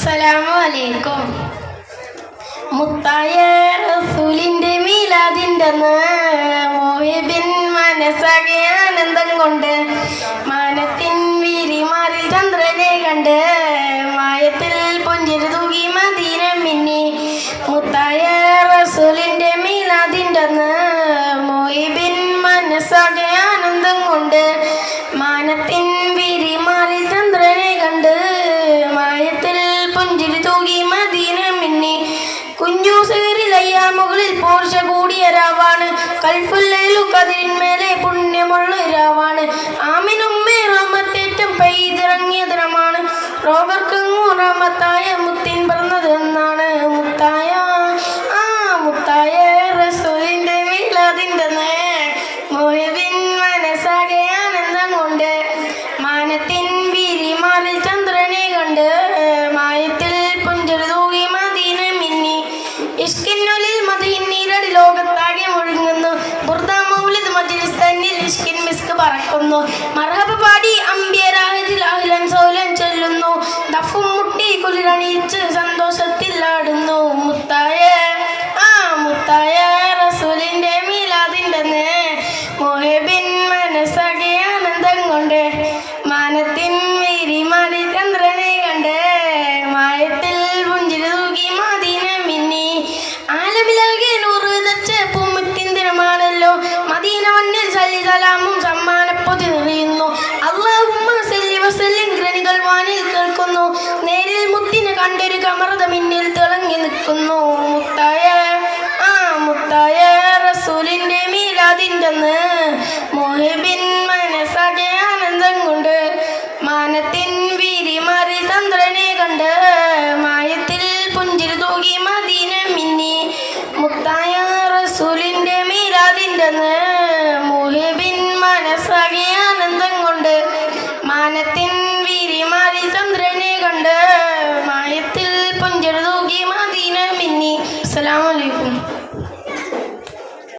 അസ്സലാമു അലൈക്കും മുത്തായ റസൂലിന്റെ മീലാദിന്റെ മോഹിബിൻ മനസ്സാകെ ആനന്ദം കൊണ്ട് മാനത്തിൻ വീരിമാറിൽ ചന്ദ്രനെ കണ്ട് മായത്തിൽ പുഞ്ചിരി തൂകി മദീന മിന്നി. മുത്തായ റസൂലിന്റെ മീലാദിന്റെ മോഹിബിൻ മനസ്സാകെ ആനന്ദം കൊണ്ട് തൂകി മദീന മിന്നി. കുഞ്ഞു സേറിലയ്യാമുകളിൽ പോർഷ കൂടിയ രാവാണ്. കൽഫുല്ലു കതിരിന്മേലെ പുണ്യമുള്ള രാവാണ്. ആമിനുമ്മേ റഹ്മത്തേറ്റം പെയ്തിറങ്ങിയ ദിനമാണ്. റോബർക്ക് റഹ്മത്തായ മുത്തിൻ പറഞ്ഞത് എന്നാണ് മുത്തായ. ആ മുത്തായ റസൂലിന്റെ വീലതിന്റെ മോഹബിൻ മനസ്സാകെ ആനന്ദം കൊണ്ട് മാനത്തിൻ വീരിമാറിൽ ചന്ദ്രനെ കണ്ട് പറക്കുന്നു. മർഹബ പാടി അമ്പ്യരാഹത്തിൽ അഹ്ലൻ സൗലൻ ചൊല്ലുന്നു. ദഫും മുട്ടി കുളിരണിയിച്ച് വാനിൽ കേൾക്കുന്നു. നേരിൽ മുത്തിനെ കണ്ടൊരു കമറത മിന്നിൽ തിളങ്ങി നിൽക്കുന്നു. മുത്തായ ആ മുത്തായ റസൂലിന്റെ മീലാതിന്റെന്ന് മോഹിബിൻ മനസ്സാകെ ആനന്ദം കൊണ്ട് മാനത്തിൻ വീരിമാറി ചന്ദ്രനെ കണ്ട് മായത്തിൽ പുഞ്ചിരി തൂകി മദീന മിന്നി. മുത്തായ റസൂലിന്റെ മീലാദിന്റെ ചന്ദ്രനെ കണ്ട് മായത്തിൽ പുഞ്ചെഴുതൂകി മദീന മിന്നി അസ്സലാമലൈക്കും